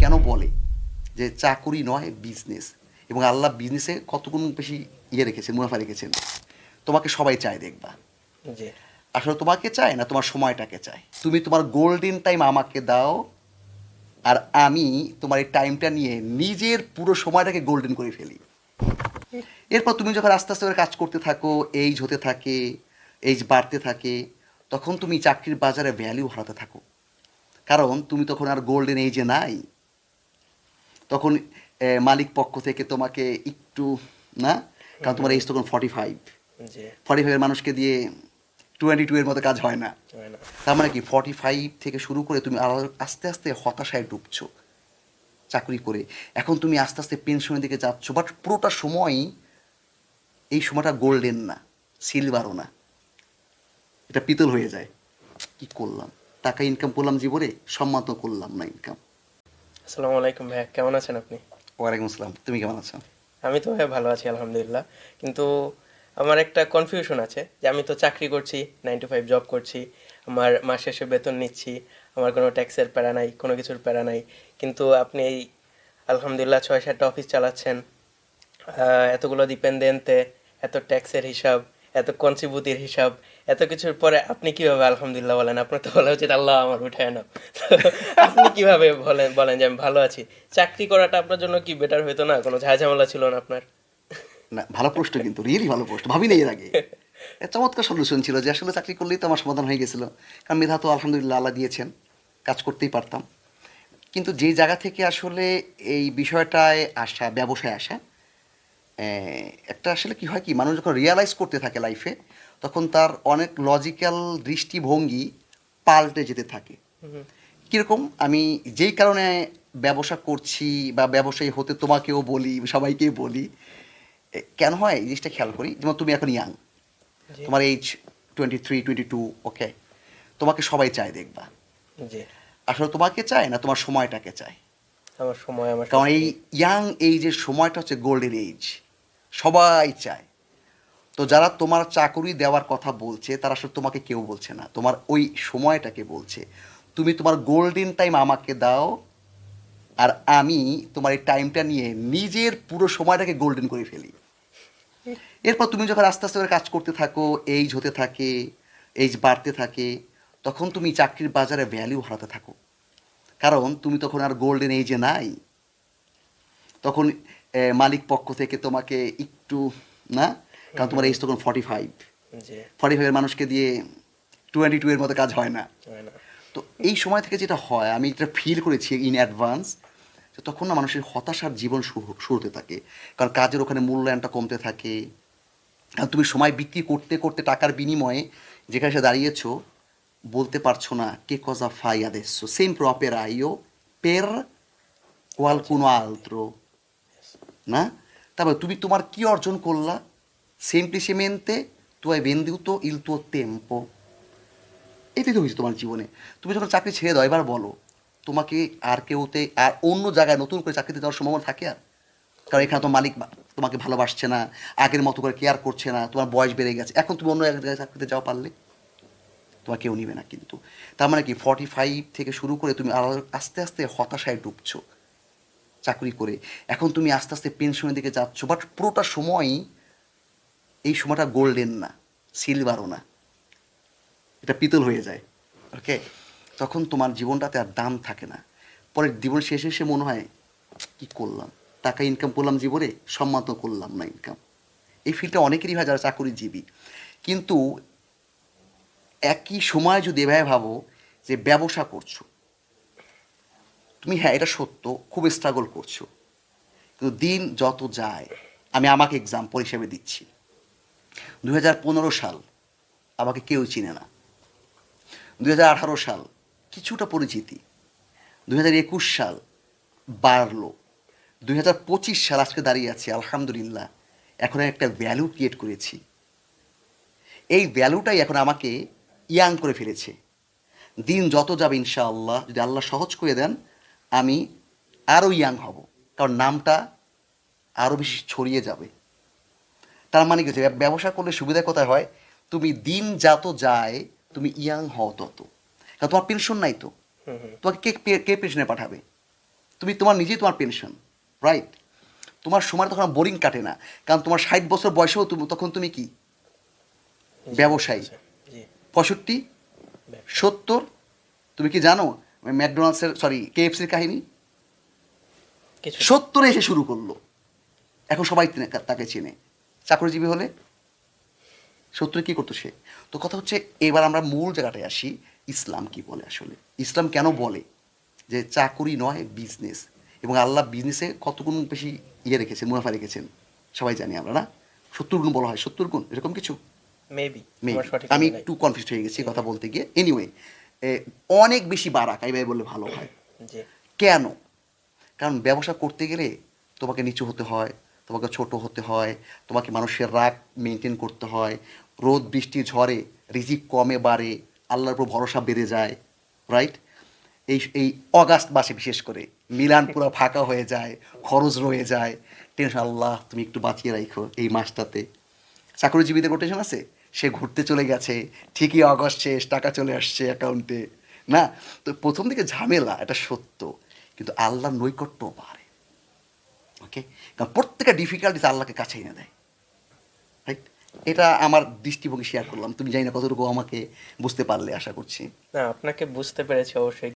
কেন বলে যে চাকুরি নয় বিজনেস এবং আল্লাহ বিজনেসে কতগুণ বেশি ইয়ে রেখেছেন মুনাফা রেখেছেন? তোমাকে সবাই চায় দেখবা। আসলে তোমাকে চায় না তোমার সময়টাকে চায়। তুমি তোমার গোল্ডেন টাইম আমাকে দাও আর আমি তোমার এই টাইমটা নিয়ে নিজের পুরো সময়টাকে গোল্ডেন করে ফেলি। এরপর তুমি যখন আস্তে আস্তে করে কাজ করতে থাকো এইজ হতে থাকে এইজ বাড়তে থাকে তখন তুমি চাকরির বাজারে ভ্যালু হারাতে থাকো। কারণ তুমি তখন আর গোল্ডেন এইজে নাই। তখন মালিক পক্ষ থেকে তোমাকে একটু না? কারণ তোমার এইজ তখন ফর্টি ফাইভ ফর্টি ফাইভের মানুষকে দিয়ে টোয়েন্টি টু এর মতো কাজ হয় না। তার মানে কি? ফর্টি ফাইভ থেকে শুরু করে তুমি আরো- আস্তে আস্তে হতাশায় ডুবছো চাকরি করে। এখন তুমি আস্তে আস্তে পেনশনের দিকে যাচ্ছ বাট পুরোটা সময়ই এই সময়টা গোল্ডেন না সিলভারও না। এটা পিতল হয়ে যায়। কি করলাম? টাকা ইনকাম করলাম জীবনে সম্মান করলাম না ইনকাম আসসালামু আলাইকুম ভাইয়া কেমন আছেন আপনি? ওয়ালাইকুম আসসালাম তুমি কেমন আছো? আমি তো ভাইয়া ভালো আছি আলহামদুলিল্লাহ। কিন্তু আমার একটা কনফিউশন আছে যে আমি তো চাকরি করছি নাইন টু ফাইভ জব করছি আমার মাস শেষে বেতন নিচ্ছি আমার কোনো ট্যাক্সের প্যারা নাই কোনো কিছুর প্যারা নাই। কিন্তু আপনি এই আলহামদুলিল্লাহ ছয় সাতটা অফিস চালাচ্ছেন এতগুলো ডিপেন্ডেন্টে এত ট্যাক্সের হিসাব এত কন্ট্রিবিউটির হিসাব এত কিছুর পরে আপনি কীভাবে আলহামদুলিল্লাহ বলেন? আপনার তো বলা উচিত আল্লাহ আমার উঠায় না আপনি কীভাবে বলেন বলেন যে আমি ভালো আছি। চাকরি করাটা আপনার জন্য কি বেটার হতো না? কোনো ঝামেলা ছিল না আপনার? না ভালো প্রশ্ন কিন্তু রিয়েলি ভালো প্রশ্ন। ভাবি না এর আগে। চমৎকার সলিউশন ছিল যে আসলে চাকরি করলেই তো আমার সমাধান হয়ে গেছিল। কারণ মেধা তো আলহামদুলিল্লাহ আল্লাহ দিয়েছেন কাজ করতেই পারতাম। কিন্তু যে জায়গা থেকে আসলে এই বিষয়টায় আসা ব্যবসায় আসা একটা আসলে কি হয় কি মানুষ যখন রিয়ালাইজ করতে থাকে লাইফে তখন তার অনেক লজিক্যাল দৃষ্টিভঙ্গি পাল্টে যেতে থাকে। কীরকম? আমি যেই কারণে ব্যবসা করছি বা ব্যবসায়ী হতে তোমাকেও বলি সবাইকেই বলি কেন হয়? এই জিনিসটা খেয়াল করি। যেমন তুমি এখন ইয়াং তোমার age twenty three twenty two okay তোমাকে সবাই চায় দেখবা। আসলে তোমাকে চায় না তোমার সময়টাকে চায়। আমার সময় আমার কারণ এই ইয়াং এইজের সময়টা হচ্ছে গোল্ডেন এইজ সবাই চায়। তো যারা তোমার চাকরি দেওয়ার কথা বলছে, তারা আসলে তোমাকে কেউ বলছে না। তোমার ওই সময়টাকে বলছে। তুমি তোমার গোল্ডেন টাইম আমাকে দাও, আর আমি তোমার এই টাইমটা নিয়ে নিজের পুরো সময়টাকে গোল্ডেন করে ফেলি। এরপর তুমি যখন আস্তে আস্তে করে কাজ করতে থাকো এইজ হতে থাকে এইজ বাড়তে থাকে, তখন তুমি চাকরির বাজারে ভ্যালু হারাতে থাকো। কারণ তুমি তখন আর গোল্ডেন এইজে নাই। তখন মালিক পক্ষ থেকে তোমাকে একটু না? কারণ তোমার এইজ তখন ফর্টি ফাইভ ফর্টি ফাইভের মানুষকে দিয়ে টোয়েন্টি টু এর মতো কাজ হয় না। তো এই সময় থেকে যেটা হয় আমি যেটা ফিল করেছি ইন অ্যাডভান্স তখন না মানুষের হতাশার জীবন শুরু শুরু হতে থাকে। কারণ কাজের ওখানে মূল্যায়নটা কমতে থাকে। কারণ তুমি সময় বিক্রি করতে করতে টাকার বিনিময়ে যেখানে সে দাঁড়িয়েছো বলতে পারছ না কে কজা ফাই adesso sempre operaio per qualcuno altro না? তারপর তুমি তোমার কি অর্জন করলা? hai venduto il tuo tempo এটাই তো হয়েছে তোমার জীবনে। তুমি যখন চাকরি ছেড়ে দাও, এবার বলো, তোমাকে আর কেউতে আর অন্য জায়গায় নতুন করে চাকরিতে যাওয়ার সম্ভাবনা থাকে আর? কারণ এখানে তো মালিক তোমাকে ভালোবাসছে না, আগের মতো করে কেয়ার করছে না, তোমার বয়স বেড়ে গেছে। এখন তুমি অন্য এক জায়গায় চাকরিতে যাওয়া পারলে। তোমার কেউ নিবে না কিন্তু। তার মানে কি ফর্টি ফাইভ থেকে শুরু করে তুমি আস্তে আস্তে হতাশায় ডুবছো। চাকরি করে। এখন তুমি আস্তে আস্তে পেনশনের দিকে যাচ্ছ বাট পুরোটা সময়ই এই সময়টা গোল্ডেন না সিলভারও না। এটা পিতল হয়ে যায় ওকে তখন তোমার জীবনটাতে আর দাম থাকে না। পরে জীবন শেষে এসে মনে হয়, কি করলাম? টাকা ইনকাম করলাম জীবনে, সম্মান তো করলাম না ইনকাম এই ফিল্ডটা অনেকেরই হয় যারা চাকুরিজীবী। কিন্তু একই সময় যদি এভাবে ভাবো যে ব্যবসা করছ তুমি হ্যাঁ এটা সত্য, খুব স্ট্রাগল করছ। কিন্তু দিন যত যায়, আমি আমাকে এক্সাম্পল হিসেবে দিচ্ছি। দুই হাজার পনেরো সাল আমাকে কেউ চিনে না। দুই হাজার আঠারো সাল কিছুটা পরিচিতি। দুই হাজার একুশ সাল বাড়লো। দুই হাজার পঁচিশ সাল আজকে দাঁড়িয়ে আছে, আলহামদুলিল্লাহ, এখন একটা ভ্যালু ক্রিয়েট করেছি। এই ভ্যালুটাই এখন আমাকে ইয়াং করে ফেলেছে। দিন যত যাবে, ইনশাআল্লাহ, যদি আল্লাহ সহজ করে দেন আমি আরও ইয়াং হব। কারণ নামটা আরও বেশি ছড়িয়ে যাবে। তার মানে কি ব্যবসা করলে সুবিধা কোথায় হয়? তুমি দিন যত যায় তুমি ইয়াং হও তত। কারণ তোমার পেনশন নাই তো। তোমাকে কে কে পেনশনে পাঠাবে? তুমি তোমার নিজেই তোমার পেনশন রাইট তোমার সময় তখন বোরিং কাটে না। কারণ তোমার ষাট বছর বয়সেও তুমি তখন তুমি কি? ব্যবসায়ী। পঁয়ষট্টি? সত্তর? তুমি কি জানো? ম্যাকডোনাল্ডসের সরি কেএফসির কাহিনী? সত্তরে এসে শুরু করল। এখন সবাই তাকে চেনে। চাকরিজীবী হলে? সত্তরে কি করতো সে? তো কথা হচ্ছে এবার আমরা মূল জায়গাটায় আসি ইসলাম কি বলে আসলে? ইসলাম কেন বলে যে চাকুরি নয় বিজনেস এবং আল্লাহ বিজনেসে কত গুণ বেশি ইয়ে রেখেছেন মুনাফা রেখেছেন? সবাই জানি আমরা না? সত্তর গুণ বলা হয় সত্তর গুণ এরকম কিছু? মেবি আমি একটু কনফিউজ হয়ে গেছি কথা বলতে গিয়ে। এনিওয়ে অনেক বেশি বারাক এইভাবে বললে ভালো হয়। কেন? কারণ ব্যবসা করতে গেলে তোমাকে নিচু হতে হয় তোমাকে ছোট হতে হয় তোমাকে মানুষের রাগ মেনটেন করতে হয়। রোদ বৃষ্টি ঝড়ে রিজিক কমে বাড়ে আল্লাহর উপর ভরসা বেড়ে যায় রাইট এই এই অগাস্ট মাসে বিশেষ করে মিলান পুরো ফাঁকা হয়ে যায় খরচ রয়ে যায়। টেনশন আল্লাহ তুমি একটু বাঁচিয়ে রাখো এই মাসটাতে। চাকরিজীবীদের কোনো টেনশন আছে? সে ঘুরতে চলে গেছে, ঠিকই অগস্ট শেষ, টাকা চলে আসছে অ্যাকাউন্টে না, তো প্রথম দিকে ঝামেলা, এটা সত্য, কিন্তু আল্লাহর নৈকট্য পারে ওকে কারণ প্রত্যেকটা ডিফিকাল্টিস আল্লাহকে কাছে এনে দেয়। রাইট এটা আমার দৃষ্টিভঙ্গি শেয়ার করলাম। তুমি জানি না কতটুকু আমাকে বুঝতে পারলে, আশা করছি। না, আপনাকে বুঝতে পেরেছি অবশ্যই।